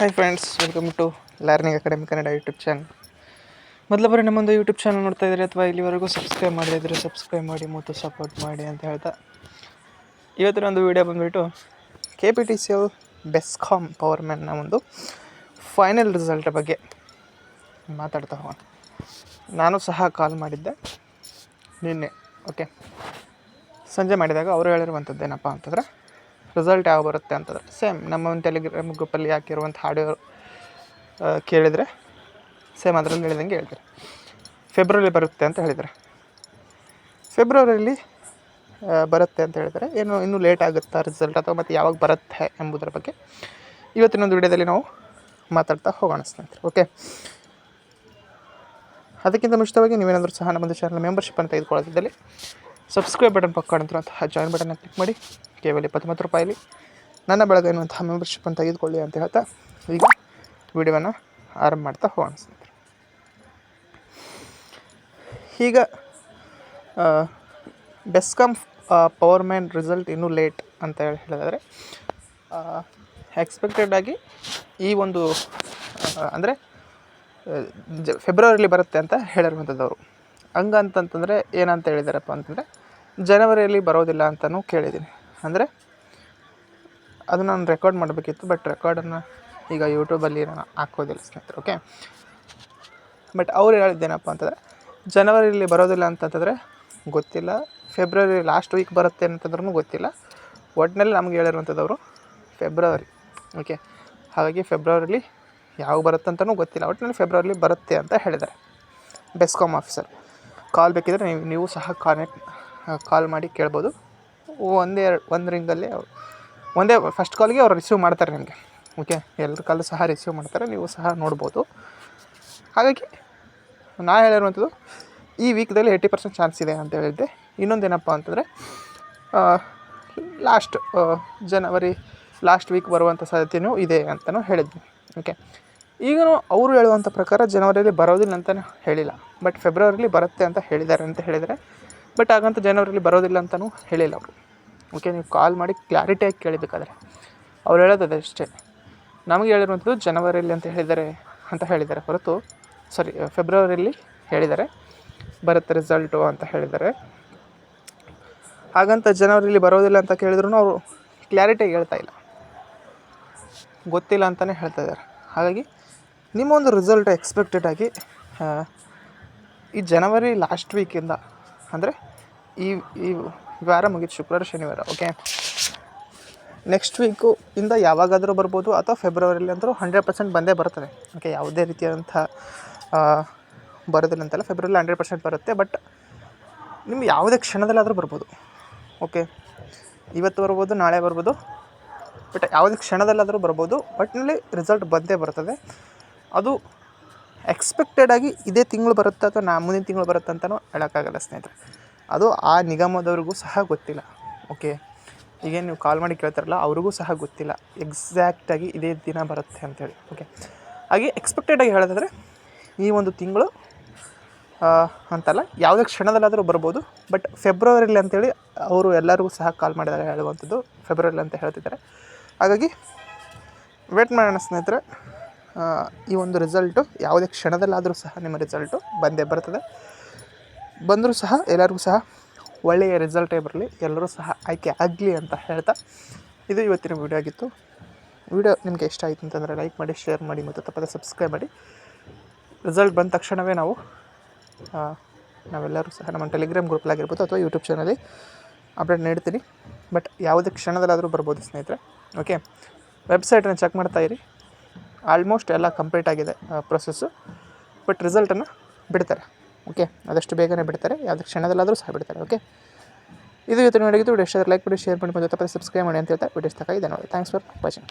Hi friends welcome to learning academy Kannada YouTube channel ಮೊದಲ ಬಾರಿ ನಮ್ಮೊಂದು YouTube channel ನೋಡ್ತಾ ಇದ್ದೀರಿ ಅಥವಾ ಇಲ್ಲಿವರೆಗೂ ಸಬ್ಸ್ಕ್ರೈಬ್ ಮಾಡಿದ್ರೆ ಸಬ್ಸ್ಕ್ರೈಬ್ ಮಾಡಿ ಮತ್ತು ಸಪೋರ್ಟ್ ಮಾಡಿ ಅಂತ ಹೇಳ್ತಾ. ಇವತ್ತಿನ ಒಂದು ವಿಡಿಯೋ ಬಂದುಬಿಟ್ಟು K P T C L BESCOM power ಮ್ಯಾನ್ನ ಒಂದು ಫೈನಲ್ ರಿಸಲ್ಟ್ ಬಗ್ಗೆ ಮಾತಾಡ್ತಾ ಹೋಗೋಣ. ನಾನು ಸಹ ಕಾಲ್ ಮಾಡಿದ್ದೆ ನಿನ್ನೆ ಓಕೆ ಸಂಜೆ ಮಾಡಿದಾಗ ಅವರು ಹೇಳಿರುವಂಥದ್ದು ಏನಪ್ಪ ಅಂತಂದರೆ ರಿಸಲ್ಟ್ ಯಾವ ಬರುತ್ತೆ ಅಂತಂದರೆ ಸೇಮ್ ನಮ್ಮ ಒಂದು ಟೆಲಿಗ್ರಾಮ್ ಗ್ರೂಪಲ್ಲಿ ಹಾಕಿರುವಂಥ ಆಡಿಯೋ ಕೇಳಿದರೆ ಸೇಮ್ ಅದರಲ್ಲಿ ಹೇಳಿದಂಗೆ ಹೇಳ್ತಾರೆ. ಫೆಬ್ರವರಿ ಬರುತ್ತೆ ಅಂತ ಹೇಳಿದರೆ ಫೆಬ್ರವರಿಯಲ್ಲಿ ಬರುತ್ತೆ ಅಂತ ಹೇಳಿದರೆ ಏನು ಇನ್ನೂ ಲೇಟ್ ಆಗುತ್ತಾ ರಿಸಲ್ಟ್ ಅಥವಾ ಮತ್ತು ಯಾವಾಗ ಬರುತ್ತೆ ಎಂಬುದರ ಬಗ್ಗೆ ಇವತ್ತಿನ ಒಂದು ವಿಡಿಯೋದಲ್ಲಿ ನಾವು ಮಾತಾಡ್ತಾ ಹೋಗೋಣ ಸ್ನೇಹಿತರೆ ಓಕೆ ಅದಕ್ಕಿಂತ ಮುಂಚಿತವಾಗಿ ನೀವೇನಾದರೂ ಸಹ ನಮ್ಮದು ಚಾನಲ್ ಅಂತ ತೆಗೆದುಕೊಳ್ಳೋದಿದ್ದಲ್ಲಿ ಸಬ್ಸ್ಕ್ರೈಬ್ ಬಟನ್ ಪಕ್ಕ ಜಾಯಿನ್ ಬಟನ್ನ ಕ್ಲಿಕ್ ಮಾಡಿ. ಕೇವಲ ಇಪ್ಪತ್ತೊಂಬತ್ತು ರೂಪಾಯಲ್ಲಿ. ನನ್ನ ಬೆಳಗ್ಗೆ ಎನ್ನುವಂತಹ ಮೆಂಬರ್ಶಿಪ್ಪನ್ನು ತೆಗೆದುಕೊಳ್ಳಿ ಅಂತ ಹೇಳ್ತಾ ಈಗ ವಿಡಿಯೋವನ್ನು ಆರಂಭ ಮಾಡ್ತಾ ಹೋಗೋಣ ಸ್ನೇಹಿತರೆ. ಈಗ ಬೆಸ್ಕಾಮ್ ಪವರ್ ಮ್ಯಾನ್ ರಿಸಲ್ಟ್ ಇನ್ನೂ ಲೇಟ್ ಅಂತ ಹೇಳಿ ಹೇಳಿದ್ರೆ ಎಕ್ಸ್ಪೆಕ್ಟೆಡ್ ಆಗಿ ಈ ಒಂದು ಅಂದರೆ ಜ ಫೆಬ್ರವರಿಲಿ ಬರುತ್ತೆ ಅಂತ ಹೇಳಿರುವಂಥದ್ದು ಅವರು ಹಂಗಂತಂತಂದರೆ ಏನಂತ ಹೇಳಿದಾರಪ್ಪ ಅಂತಂದರೆ ಜನವರಿಯಲ್ಲಿ ಬರೋದಿಲ್ಲ ಅಂತಲೂ ಕೇಳಿದ್ದೀನಿ. ಅಂದರೆ ಅದು ನಾನು ರೆಕಾರ್ಡ್ ಮಾಡಬೇಕಿತ್ತು ಬಟ್ ರೆಕಾರ್ಡನ್ನು ಈಗ ಯೂಟ್ಯೂಬಲ್ಲಿ ನಾನು ಹಾಕೋದಿಲ್ಲ ಸ್ನೇಹಿತರೆ ಓಕೆ ಬಟ್ ಅವ್ರು ಹೇಳಿದ್ದೇನಪ್ಪ ಅಂತಂದರೆ, ಜನವರಿಲಿ ಬರೋದಿಲ್ಲ ಅಂತಂತಂದರೆ ಗೊತ್ತಿಲ್ಲ ಫೆಬ್ರವರಿ ಲಾಸ್ಟ್ ವೀಕ್ ಬರುತ್ತೆ ಅಂತಂದ್ರೂ ಗೊತ್ತಿಲ್ಲ ಒಟ್ಟಿನಲ್ಲಿ ನಮ್ಗೆ ಹೇಳಿರುವಂಥದ್ದವರು ಫೆಬ್ರವರಿ ಓಕೆ ಹಾಗಾಗಿ ಫೆಬ್ರವರಿಲಿ ಯಾವಾಗ ಬರುತ್ತೆ ಅಂತಲೂ ಗೊತ್ತಿಲ್ಲ ಒಟ್ಟಿನಲ್ಲಿ ಫೆಬ್ರವರಿಲಿ ಬರುತ್ತೆ ಅಂತ ಹೇಳಿದ್ದಾರೆ ಬೆಸ್ಕಾಮ್ ಆಫೀಸರ್ ಕಾಲ್ ಬೇಕಿದ್ರೆ ನೀವು ನೀವು ಸಹ ಕಾನೆಕ್ಟ್ ಕಾಲ್ ಮಾಡಿ ಕೇಳ್ಬೋದು. ಒಂದೇ ಒಂದು ರಿಂಗಲ್ಲಿ ಒಂದೇ ಫಸ್ಟ್ ಕಾಲ್ಗೆ ಅವ್ರು ರಿಸೀವ್ ಮಾಡ್ತಾರೆ ನಿಮಗೆ ಓಕೆ ಎಲ್ಲರ ಕಾಲು ಸಹ ರಿಸೀವ್ ಮಾಡ್ತಾರೆ, ನೀವು ಸಹ ನೋಡ್ಬೋದು. ಹಾಗಾಗಿ ನಾ ಹೇಳಿರುವಂಥದ್ದು, ಈ ವೀಕ್ದಲ್ಲಿ ಏಯ್ಟಿ ಪರ್ಸೆಂಟ್ ಚಾನ್ಸ್ ಇದೆ ಅಂತ ಹೇಳಿದ್ದೆ. ಇನ್ನೊಂದು ಏನಪ್ಪ ಅಂತಂದರೆ ಲಾಸ್ಟ್ ಜನವರಿ ಲಾಸ್ಟ್ ವೀಕ್ ಬರುವಂಥ ಸಾಧ್ಯತೆಯೂ ಇದೆ ಅಂತಲೂ ಹೇಳಿದ್ವಿ ಓಕೆ ಈಗಲೂ ಅವರು ಹೇಳುವಂಥ ಪ್ರಕಾರ ಜನವರಿಯಲ್ಲಿ ಬರೋದಿಲ್ಲ ಅಂತಲೂ ಹೇಳಿಲ್ಲ ಬಟ್ ಫೆಬ್ರವರಿಲಿ ಬರುತ್ತೆ ಅಂತ ಹೇಳಿದ್ದಾರೆ ಅಂತ ಹೇಳಿದರೆ ಬಟ್ ಹಾಗಂತ ಜನವರಿಲಿ ಬರೋದಿಲ್ಲ ಅಂತಲೂ ಹೇಳಿಲ್ಲ ಅವರು. ಓಕೆ, ನೀವು ಕಾಲ್ ಮಾಡಿ ಕ್ಲಾರಿಟಿಯಾಗಿ ಕೇಳಬೇಕಾದ್ರೆ. ಅವ್ರು ಹೇಳೋದು ಅಷ್ಟೇ. ನಮಗೆ ಹೇಳಿರುವಂಥದ್ದು ಜನವರಿಯಲ್ಲಿ ಅಂತ ಹೇಳಿದ್ದಾರೆ ಅಂತ ಹೇಳಿದ್ದಾರೆ ಹೊರತು ಸಾರಿ ಫೆಬ್ರವರಿಯಲ್ಲಿ ಹೇಳಿದ್ದಾರೆ. ಬರುತ್ತೆ ರಿಸಲ್ಟು ಅಂತ ಹೇಳಿದ್ದಾರೆ. ಹಾಗಂತ ಜನವರಿಲಿ ಬರೋದಿಲ್ಲ ಅಂತ ಕೇಳಿದ್ರು ಅವರು ಕ್ಲಾರಿಟಿಯಾಗಿ ಹೇಳ್ತಾ ಇಲ್ಲ. ಗೊತ್ತಿಲ್ಲ ಅಂತಲೇ ಹೇಳ್ತಾ ಇದ್ದಾರೆ. ಹಾಗಾಗಿ ನಿಮ್ಮೊಂದು ರಿಸಲ್ಟ್ ಎಕ್ಸ್ಪೆಕ್ಟೆಡ್ ಆಗಿ ಈ ಜನವರಿ ಲಾಸ್ಟ್ ವೀಕಿಂದ ಅಂದರೆ ಈ ಈ ವಾರ ಮುಗಿತು ಶುಕ್ರವಾರ, ಶನಿವಾರ ಓಕೆ ನೆಕ್ಸ್ಟ್ ವೀಕು ಇಂದ ಯಾವಾಗಾದರೂ ಬರ್ಬೋದು ಅಥವಾ ಫೆಬ್ರವರಿಲಿ ಅಂದರೂ ಹಂಡ್ರೆಡ್ ಪರ್ಸೆಂಟ್ ಬಂದೇ ಬರ್ತದೆ. ಓಕೆ ಯಾವುದೇ ರೀತಿಯಾದಂಥ ಬರೋದಿಲ್ಲ ಅಂತಲ್ಲ ಫೆಬ್ರವರಿ ಹಂಡ್ರೆಡ್ ಪರ್ಸೆಂಟ್ ಬರುತ್ತೆ ಬಟ್ ನಿಮ್ಗೆ ಯಾವುದೇ ಕ್ಷಣದಲ್ಲಾದರೂ ಬರ್ಬೋದು. ಓಕೆ ಇವತ್ತು ಬರ್ಬೋದು, ನಾಳೆ ಬರ್ಬೋದು ಬಟ್ ಯಾವುದೇ ಕ್ಷಣದಲ್ಲಾದರೂ ಬರ್ಬೋದು ಒಟ್ಟಿನಲ್ಲಿ ರಿಸಲ್ಟ್ ಬಂದೇ ಬರ್ತದೆ. ಅದು ಎಕ್ಸ್ಪೆಕ್ಟೆಡ್ ಆಗಿ ಇದೇ ತಿಂಗಳು ಬರುತ್ತೆ ಅಥವಾ ನಾ ಮುಂದಿನ ತಿಂಗಳು ಬರುತ್ತೆ ಅಂತಲೂ ಹೇಳೋಕ್ಕಾಗಲ್ಲ ಸ್ನೇಹಿತರೆ. ಅದು ಆ ನಿಗಮದವ್ರಿಗೂ ಸಹ ಗೊತ್ತಿಲ್ಲ ಓಕೆ ಈಗೇನು ನೀವು ಕಾಲ್ ಮಾಡಿ ಕೇಳ್ತಾರಲ್ಲ, ಅವ್ರಿಗೂ ಸಹ ಗೊತ್ತಿಲ್ಲ. ಎಕ್ಸಾಕ್ಟಾಗಿ ಇದೇ ದಿನ ಬರುತ್ತೆ ಅಂತೇಳಿ ಓಕೆ ಹಾಗೆ ಎಕ್ಸ್ಪೆಕ್ಟೆಡಾಗಿ ಹೇಳೋದಾದರೆ, ಈ ಒಂದು ತಿಂಗಳು ಅಂತಲ್ಲ, ಯಾವುದೇ ಕ್ಷಣದಲ್ಲಾದರೂ ಬರ್ಬೋದು ಬಟ್ ಫೆಬ್ರವರಿಲಿ ಅಂತೇಳಿ ಅವರು ಎಲ್ಲರಿಗೂ ಸಹ ಕಾಲ್ ಮಾಡಿದಾಗ ಹೇಳುವಂಥದ್ದು ಫೆಬ್ರವರಿಲಿ ಅಂತ ಹೇಳ್ತಿದ್ದಾರೆ. ಹಾಗಾಗಿ ವೇಟ್ ಮಾಡೋಣ ಸ್ನೇಹಿತರೆ ಈ ಒಂದು ರಿಸಲ್ಟು ಯಾವುದೇ ಕ್ಷಣದಲ್ಲಾದರೂ ಸಹ ನಿಮ್ಮ ರಿಸಲ್ಟು ಬಂದೇ ಬರ್ತದೆ. ಬಂದರೂ ಸಹ ಎಲ್ಲರಿಗೂ ಸಹ ಒಳ್ಳೆಯ ರಿಸಲ್ಟೇ ಬರಲಿ, ಎಲ್ಲರೂ ಸಹ ಆಯ್ಕೆ ಆಗಲಿ ಅಂತ ಹೇಳ್ತಾ ಇದು ಇವತ್ತಿನ ವೀಡಿಯೋ ಆಗಿತ್ತು. ವೀಡಿಯೋ ನಿಮಗೆ ಇಷ್ಟ ಆಯಿತು ಅಂತಂದರೆ ಲೈಕ್ ಮಾಡಿ ಶೇರ್ ಮಾಡಿ ಮತ್ತು ತಪ್ಪದೆ ಸಬ್ಸ್ಕ್ರೈಬ್ ಮಾಡಿ. ರಿಸಲ್ಟ್ ಬಂದ ತಕ್ಷಣವೇ ನಾವು ನಾವೆಲ್ಲರೂ ಸಹ ನಮ್ಮ ಟೆಲಿಗ್ರಾಮ್ ಗ್ರೂಪ್ಲಾಗಿರ್ಬೋದು ಅಥವಾ ಯೂಟ್ಯೂಬ್ ಚಾನಲ್ಲಿ ಅಪ್ಡೇಟ್ ನೀಡ್ತೀನಿ. ಬಟ್ ಯಾವುದೇ ಕ್ಷಣದಲ್ಲಾದರೂ ಬರ್ಬೋದು ಸ್ನೇಹಿತರೆ. ಓಕೆ ವೆಬ್ಸೈಟನ್ನು ಚೆಕ್ ಮಾಡ್ತಾ ಇರಿ. ಆಲ್ಮೋಸ್ಟ್ ಎಲ್ಲ ಕಂಪ್ಲೀಟ್ ಆಗಿದೆ ಪ್ರೊಸೆಸ್ಸು ಬಟ್ ರಿಸಲ್ಟನ್ನು ಬಿಡ್ತಾರೆ. ಓಕೆ? ಆದಷ್ಟು ಬೇಗನೆ ಬಿಡ್ತಾರೆ. ಯಾವುದೇ ಕ್ಷಣದಲ್ಲಾದರೂ ಸಹ ಬಿಡ್ತಾರೆ, ಓಕೆ? ಇದು ಇವತ್ತು ನೋಡಿದ್ದು ವಿಡಿಯೋ ಲೈಕ್ ಮಾಡಿ ಶೇರ್ ಮಾಡಿ, ಮತ್ತು ತಪ್ಪದೆ ಸಬ್ಸ್ಕ್ರೈಬ್ ಮಾಡಿ ಅಂತ ಹೇಳ್ತಾ ವಿಡಿಯೋಸ್ ತಗ ಇದೆ ನೋಡಿ. Thanks for watching